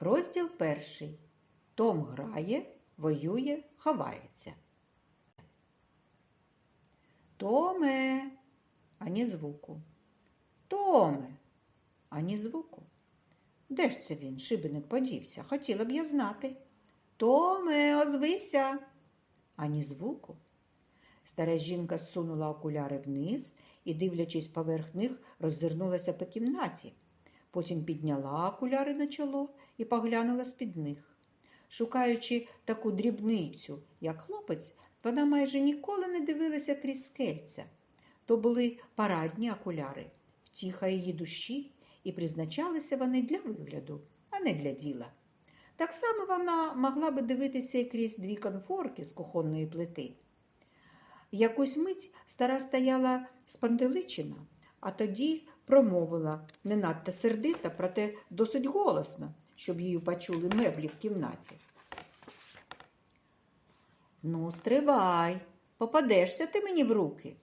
Розділ перший. Том грає, воює, ховається. Томе, ані звуку. Томе, ані звуку. Де ж це він, шибеник, подівся? Хотіла б я знати. Томе, озвися. Ані звуку. Стара жінка зсунула окуляри вниз і, дивлячись поверх них, роззирнулася по кімнаті. Потім підняла окуляри на чоло і поглянула з-під них. Шукаючи таку дрібницю, як хлопець, вона майже ніколи не дивилася крізь скельця. То були парадні окуляри, втіха її душі, і призначалися вони для вигляду, а не для діла. Так само вона могла би дивитися і крізь дві конфорки з кухонної плити. Якусь мить стара стояла спантеличена, а тоді промовила не надто сердита, проте досить голосно, щоб її почули меблі в кімнаті. Ну, стривай, попадешся ти мені в руки.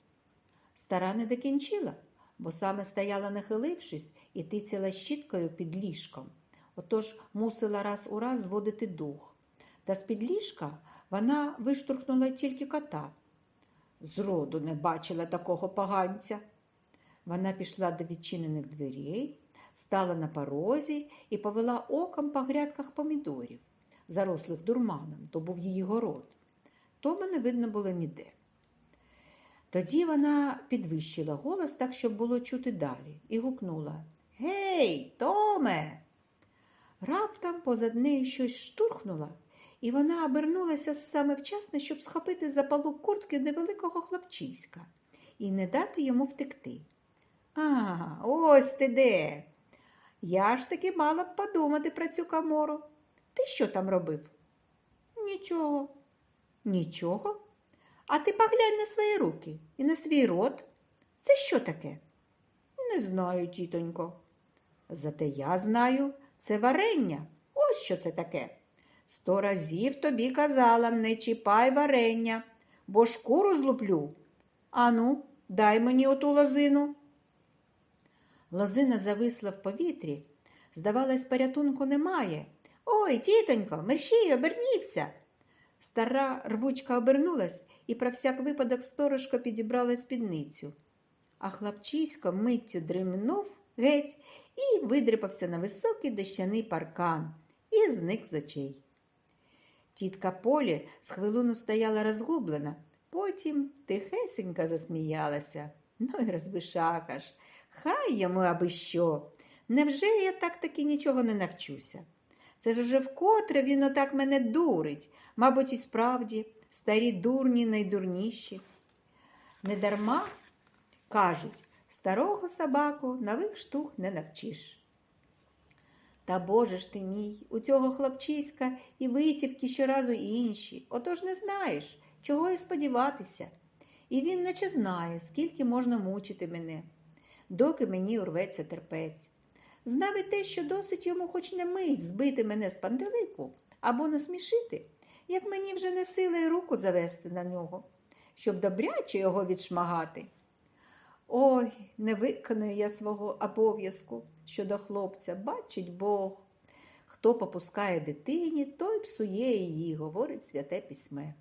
Стара не докінчила, бо саме стояла нахилившись і тицяла щіткою під ліжком. Отож мусила раз у раз зводити дух. Та з-під ліжка вона виштурхнула тільки кота. Зроду не бачила такого поганця. Вона пішла до відчинених дверей, стала на порозі і повела оком по грядках помідорів, зарослих дурманом, то був її город. Тома не видно було ніде. Тоді вона підвищила голос так, щоб було чути далі, і гукнула Гей, Томе! Раптом позад нею щось штурхнуло, і вона обернулася саме вчасно, щоб схопити за полу куртки невеликого хлопчиська і не дати йому втекти. А, ось ти де. Я ж таки мала б подумати про цю камору. Ти що там робив? Нічого. Нічого? А ти поглянь на свої руки і на свій рот. Це що таке? Не знаю, тітонько. Зате я знаю, це варення. Ось що це таке. Сто разів тобі казала, не чіпай варення, бо шкуру злуплю. Ану, дай мені оту лозину. Лозина зависла в повітрі. Здавалось, порятунку немає. Ой, тітонько, мерщій, оберніться. Стара рвучка обернулась і про всяк випадок сторожко підібрала спідницю. А хлопчисько миттю дримнув геть і видрипався на високий дощаний паркан і зник з очей. Тітка Полі з хвилину стояла розгублена, потім тихесенько засміялася. Ну і розбишака ж, хай йому аби що. Невже я так таки нічого не навчуся? Це ж уже вкотре він отак мене дурить, мабуть, і справді старі дурні найдурніші. Недарма кажуть, старого собаку нових штук не навчиш. Та боже ж ти мій, у цього хлопчиська і витівки щоразу інші. Отож не знаєш, чого й сподіватися. І він наче знає, скільки можна мучити мене, доки мені урветься терпець. Знав і те, що досить йому хоч не мить збити мене з пантелику або насмішити, як мені вже не сила й руку завести на нього, щоб добряче його відшмагати. Ой, не виконую я свого обов'язку щодо хлопця, бачить Бог. Хто попускає дитині, той псує її, говорить святе письме.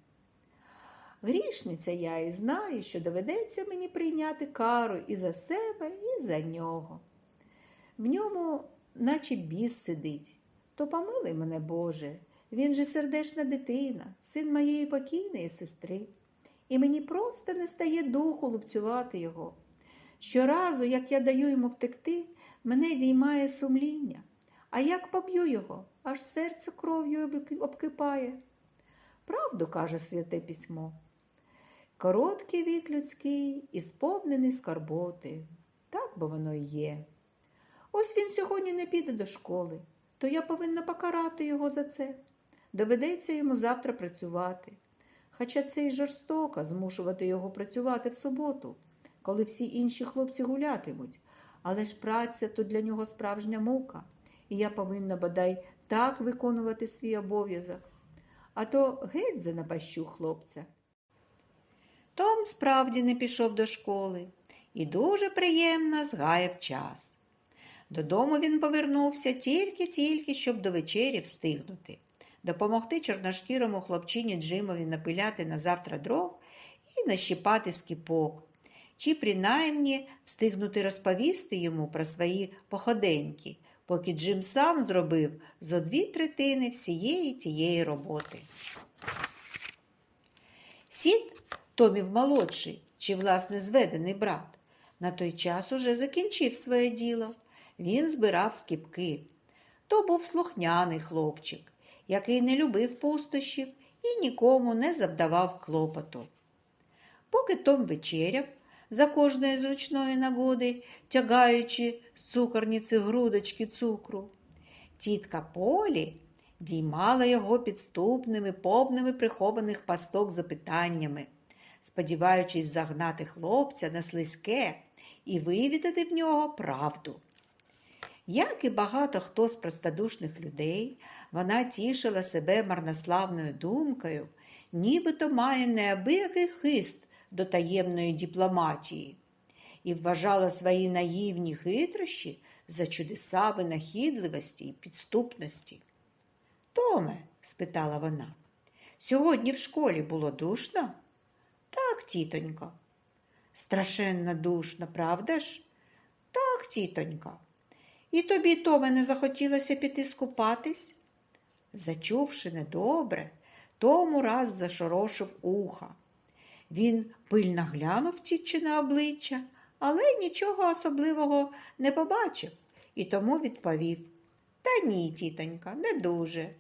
Грішниця я і знаю, що доведеться мені прийняти кару і за себе, і за нього. В ньому, наче біс сидить, то помилуй мене, Боже, він же сердечна дитина, син моєї покійної сестри, і мені просто не стає духу лупцювати його. Щоразу, як я даю йому втекти, мене діймає сумління, а як поб'ю його, аж серце кров'ю обкипає. Правду каже святе письмо. Короткий вік людський і сповнений скарботи. Так бо воно й є. Ось він сьогодні не піде до школи, то я повинна покарати його за це. Доведеться йому завтра працювати. Хоча це й жорстоко змушувати його працювати в суботу, коли всі інші хлопці гулятимуть, але ж праця то для нього справжня мука, і я повинна бодай так виконувати свій обов'язок. А то геть занапащу хлопця. Том справді не пішов до школи і дуже приємно згаяв час. Додому він повернувся тільки-тільки, щоб до вечері встигнути, допомогти чорношкірому хлопчині Джимові напиляти на завтра дров і нащипати скіпок, чи принаймні встигнути розповісти йому про свої походеньки, поки Джим сам зробив зо дві третини всієї тієї роботи. Сід Томів молодший, чи, власне, зведений брат, на той час уже закінчив своє діло. Він збирав скіпки. То був слухняний хлопчик, який не любив пустощів і нікому не завдавав клопоту. Поки Том вечеряв, за кожної зручної нагоди, тягаючи з цукорниці грудочки цукру, тітка Полі діймала його підступними, повними прихованих пасток запитаннями, сподіваючись загнати хлопця на слизьке і вивідати в нього правду. Як і багато хто з простодушних людей, вона тішила себе марнославною думкою, нібито має неабиякий хист до таємної дипломатії, і вважала свої наївні хитрощі за чудеса винахідливості і підступності. Томе, спитала вона, сьогодні в школі було душно? Так, тітонько. Страшенно душно, правда ж? Так, тітонька. І тобі, Томе, не захотілося піти скупатись? Зачувши недобре, Тому раз зашорошив уха. Він пильно глянув тітчине обличчя, але нічого особливого не побачив і тому відповів Та ні, тітонька, не дуже.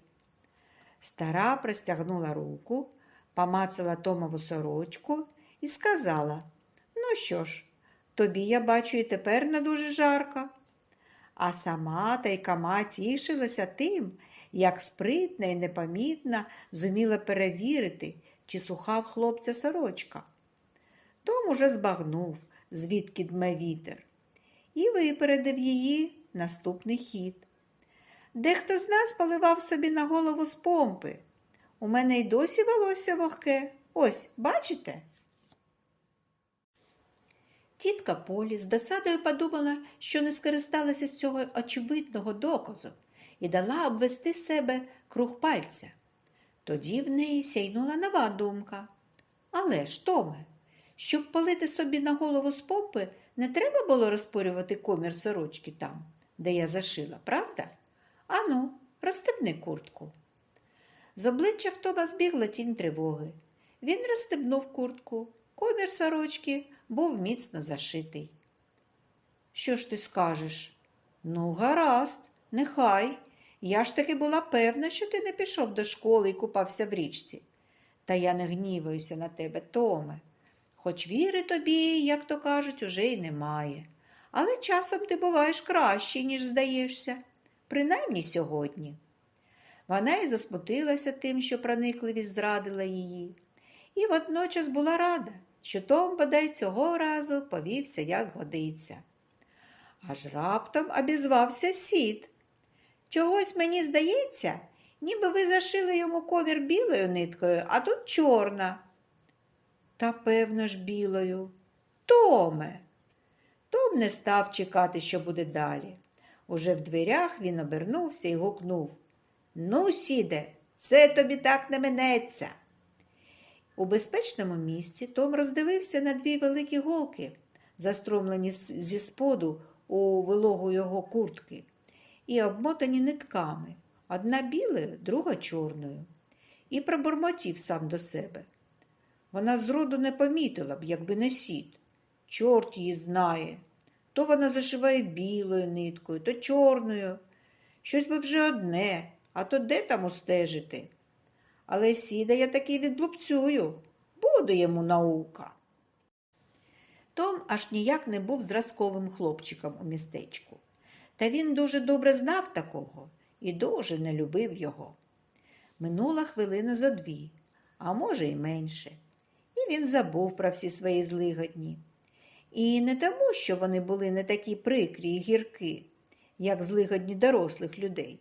Стара простягнула руку, помацала Томову сорочку і сказала Ну що ж, тобі, я бачу, і тепер не дуже жарко. А сама тайкама тішилася тим, як спритна і непомітна зуміла перевірити, чи суха хлопця сорочка. Том уже збагнув, звідки дме вітер, і випередив її наступний хід. Дехто з нас поливав собі на голову з помпи. У мене й досі волосся вогке. Ось, бачите? Тітка Полі з досадою подумала, що не скористалася з цього очевидного доказу і дала обвести себе круг пальця. Тоді в неї сяйнула нова думка. Але ж, Томе, щоб полити собі на голову з помпи, не треба було розпорювати комір сорочки там, де я зашила, правда? Ану, розстебни куртку. З обличчя в Тома збігла тінь тривоги. Він розстебнув куртку. Комір сорочки був міцно зашитий. Що ж ти скажеш? Ну, гаразд, нехай. Я ж таки була певна, що ти не пішов до школи і купався в річці. Та я не гніваюся на тебе, Томе. Хоч віри тобі, як то кажуть, уже й немає. Але часом ти буваєш кращий, ніж здаєшся, принаймні сьогодні. Вона й засмутилася тим, що проникливість зрадила її, і водночас була рада, що Том бодай цього разу повівся, як годиться. Аж раптом обізвався сід. Чогось мені здається, ніби ви зашили йому ковір білою ниткою, а тут чорна. Та певно ж білою. Томе. Том не став чекати, що буде далі. Уже в дверях він обернувся і гукнув Ну, сіде, це тобі так не минеться. У безпечному місці Том роздивився на дві великі голки, застромлені зі споду у вилогу його куртки, і обмотані нитками, одна білою, друга чорною, і пробурмотів сам до себе. Вона зроду не помітила б, якби не сід. Чорт її знає. То вона зашиває білою ниткою, то чорною. Щось би вже одне, а то де там устежити? Але сіда я таки відлупцюю, буде йому наука. Том аж ніяк не був зразковим хлопчиком у містечку. Та він дуже добре знав такого і дуже не любив його. Минула хвилина зо дві, а може, й менше, і він забув про всі свої злигодні. І не тому, що вони були не такі прикрі і гіркі, як злигодні дорослих людей.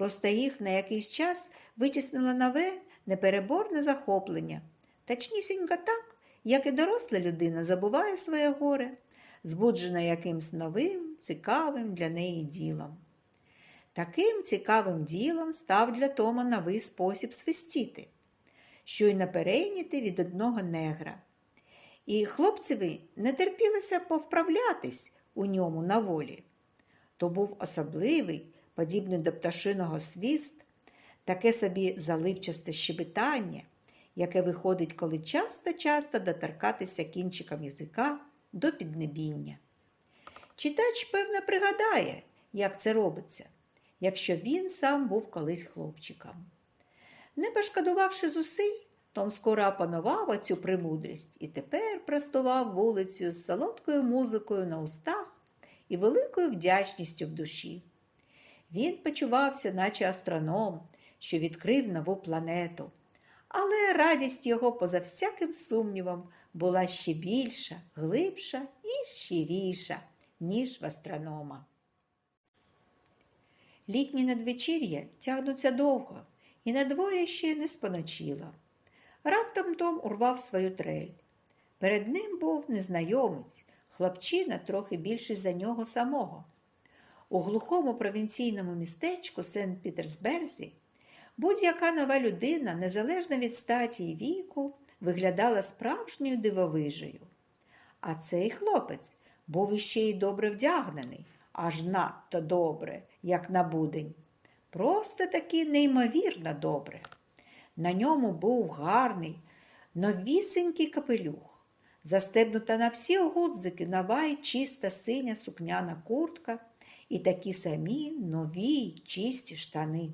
Просто їх на якийсь час витіснило нове, непереборне захоплення, точнісінько так, як і доросла людина забуває своє горе, збуджена якимсь новим, цікавим для неї ділом. Таким цікавим ділом став для Тома новий спосіб свистіти, що й наперейняти від одного негра. І хлопцеві не терпілося повправлятись у ньому на волі. То був особливий, подібний до пташиного свіст, таке собі заливчасте щебетання, яке виходить, коли часто-часто доторкатися кінчиком язика до піднебіння. Читач, певно, пригадає, як це робиться, якщо він сам був колись хлопчиком. Не пошкодувавши зусиль, Том скоро опанував оцю премудрість і тепер простував вулицю з солодкою музикою на устах і великою вдячністю в душі. Він почувався, наче астроном, що відкрив нову планету. Але радість його, поза всяким сумнівом, була ще більша, глибша і щиріша, ніж в астронома. Літні надвечір'я тягнуться довго, і на дворі ще не споночило. Раптом Том урвав свою трель. Перед ним був незнайомець, хлопчина трохи більший за нього самого. У глухому провінційному містечку Сент-Пітерсберзі будь-яка нова людина, незалежно від статі і віку, виглядала справжньою дивовижею. А цей хлопець був іще й добре вдягнений, аж надто добре, як на будень. Просто таки неймовірно добре. На ньому був гарний, новісенький капелюх, застебнута на всі гудзики нова й чиста синя сукняна куртка і такі самі нові чисті штани.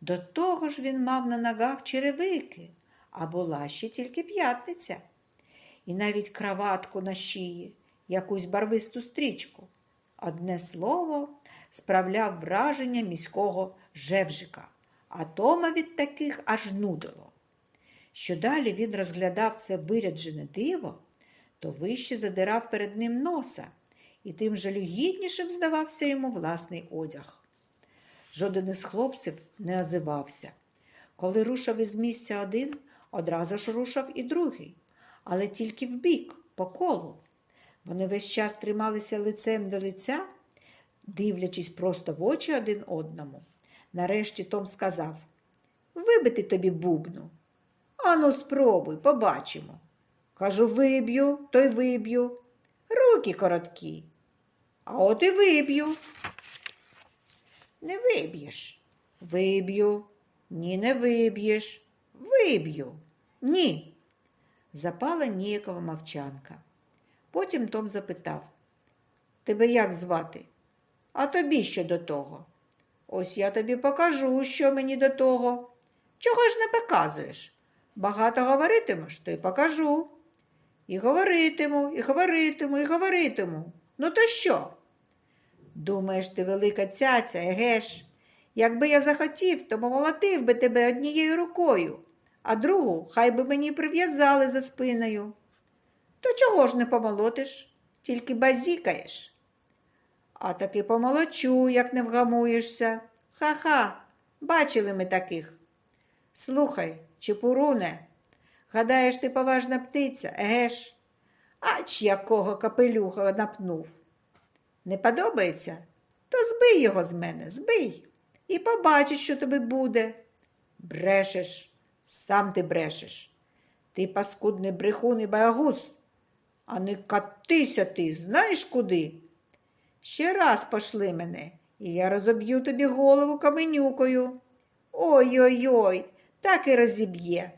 До того ж він мав на ногах черевики, а була ще тільки п'ятниця, і навіть краватку на шиї, якусь барвисту стрічку. Одне слово справляв враження міського жевжика, а Тома від таких аж нудило. Що далі він розглядав це виряджене диво, то вище задирав перед ним носа, і тим жалюгіднішим здавався йому власний одяг. Жоден із хлопців не озивався. Коли рушав із місця один, одразу ж рушав і другий, але тільки вбік, по колу. Вони весь час трималися лицем до лиця, дивлячись просто в очі один одному. Нарешті Том сказав Вибити тобі бубну. Ану, спробуй, побачимо. Кажу, виб'ю, то й виб'ю. Руки короткі. А от і виб'ю. Не виб'єш. Виб'ю. Ні, не виб'єш. Виб'ю. Ні. Запала ніякова мовчанка. Потім Том запитав Тебе як звати? А тобі що до того? Ось я тобі покажу, що мені до того. Чого ж не показуєш? Багато говоритимеш, то й покажу. І говоритиму, і говоритиму, і говоритиму. Ну то що? Думаєш, ти велика цяця, еге ж? Якби я захотів, то помолотив би тебе однією рукою, а другу хай би мені прив'язали за спиною. То чого ж не помолотиш, тільки базікаєш? А таки помолочу, як не вгамуєшся. Ха-ха, бачили ми таких. Слухай, Чепуруне, гадаєш, ти поважна птиця, еге ж? Ач якого капелюха напнув. Не подобається? То збий його з мене, збий, і побачиш, що тобі буде. Брешеш, сам ти брешеш. Ти паскудний брехун і боягуз, а не катися ти, знаєш куди? Ще раз пошли мене, і я розоб'ю тобі голову каменюкою. Ой-ой-ой, так і розіб'є.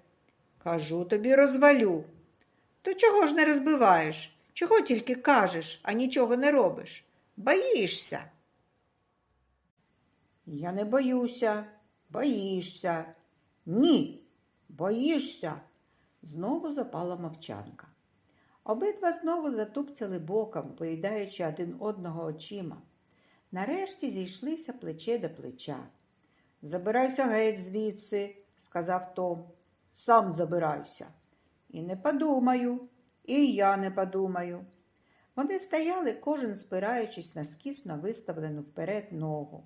Кажу тобі, розвалю. То чого ж не розбиваєш? Чого тільки кажеш, а нічого не робиш? Боїшся. Я не боюся, боїшся. Ні, боїшся. Знову запала мовчанка. Обидва знову затупцяли боком, поїдаючи один одного очима. Нарешті зійшлися плече до плеча. Забирайся геть звідси, сказав Том. Сам забирайся. І не подумаю, і я не подумаю. Вони стояли, кожен спираючись на скісно виставлену вперед ногу,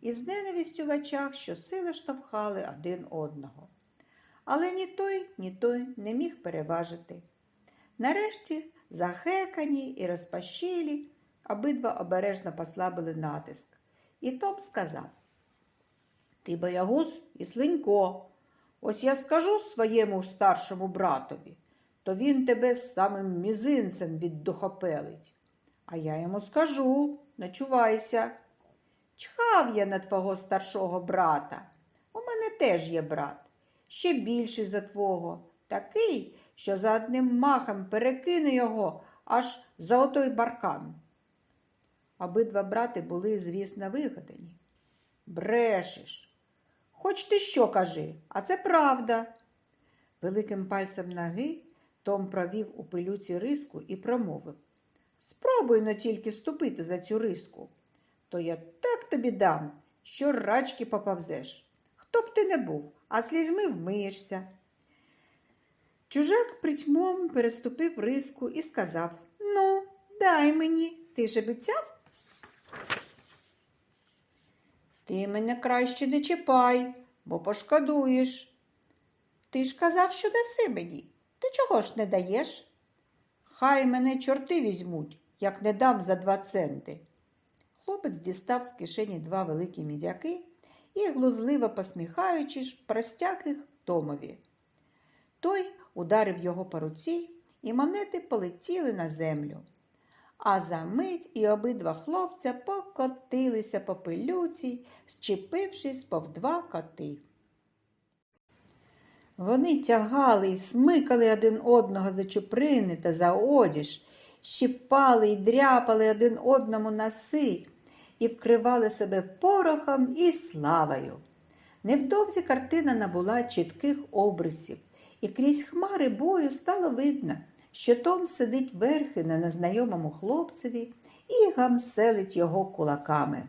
і з ненавистю в очах щосили штовхали один одного. Але ні той, ні той не міг переважити. Нарешті, захекані і розпашілі, Обидва обережно послабили натиск. І Том сказав Ти боягуз і слинько. Ось я скажу своєму старшому братові, то він тебе самим мізинцем віддухопелить. А я йому скажу, начувайся. Чхав я на твого старшого брата. У мене теж є брат, ще більший за твого, такий, що за одним махом перекине його аж за отой баркан. Обидва брати були, звісно, вигадані. Брешеш. Хоч ти що кажи, а це правда. Великим пальцем ноги Том провів у пилюці риску і промовив Спробуй но тільки ступити за цю риску, то я так тобі дам, що рачки поповзеш. Хто б ти не був, а слізьми вмиєшся. Чужак притьмом переступив риску і сказав Ну, дай мені, ти ж обіцяв? Ти мене краще не чіпай, бо пошкодуєш. Ти ж казав, що даси мені. Ти чого ж не даєш? Хай мене чорти візьмуть, як не дам за два центи. Хлопець дістав з кишені два великі мідяки і, глузливо посміхаючись, простяг їх Томові. Той ударив його по руці, і монети полетіли на землю. А за мить і обидва хлопця покотилися по пилюці, зчепившись пов два коти. Вони тягали і смикали один одного за чуприни та за одіж, щіпали і дряпали один одному носи і вкривали себе порохом і славою. Невдовзі картина набула чітких обрисів, і крізь хмари бою стало видно, що Том сидить верхи на незнайомому хлопцеві і гамселить його кулаками.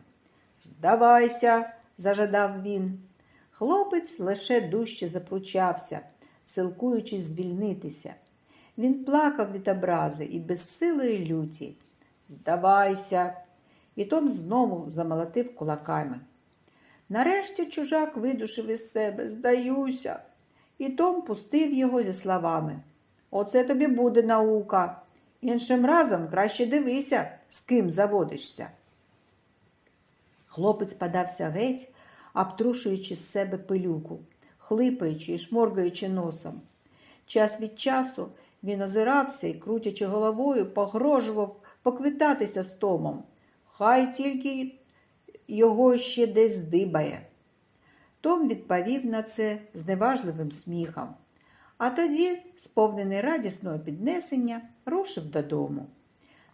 Здавайся, зажадав він. Хлопець лише дужче запручався, силкуючись звільнитися. Він плакав від образи і безсилої люті. Здавайся, і Том знову замолотив кулаками. Нарешті чужак видушив із себе Здаюся, і Том пустив його зі словами Оце тобі буде наука. Іншим разом краще дивися, з ким заводишся. Хлопець подався геть, обтрушуючи з себе пилюку, хлипаючи і шморгаючи носом. Час від часу він озирався і, крутячи головою, погрожував поквитатися з Томом. Хай тільки його ще десь здибає. Том відповів на це зневажливим сміхом, а тоді, сповнений радісного піднесення, рушив додому.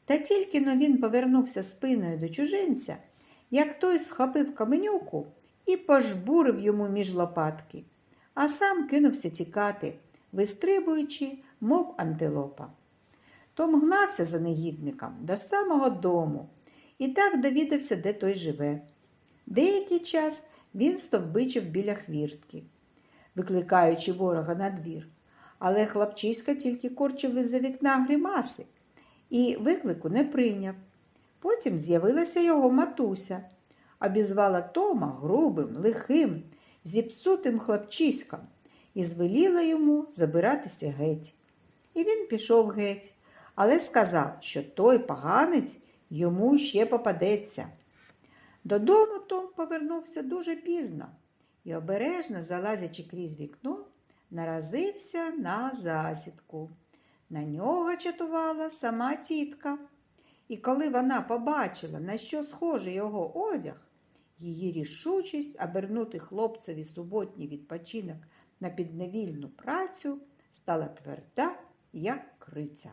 Та тільки но він повернувся спиною до чужинця, як той схопив каменюку і пожбурив йому між лопатки, а сам кинувся тікати, вистрибуючи, мов антилопа. Том гнався за негідником до самого дому і так довідався, де той живе. Деякий час він стовбичив біля хвіртки, викликаючи ворога на двір, але хлопчиська тільки корчив із-за вікна гримаси і виклику не прийняв. Потім з'явилася його матуся, обізвала Тома грубим, лихим, зіпсутим хлопчиськом і звеліла йому забиратися геть. І він пішов геть, але сказав, що той поганець йому ще попадеться. Додому Том повернувся дуже пізно і, обережно залазячи крізь вікно, наразився на засідку. На нього чатувала сама тітка. І коли вона побачила, на що схожий його одяг, її рішучість обернути хлопцеві суботній відпочинок на підневільну працю стала тверда, як криця.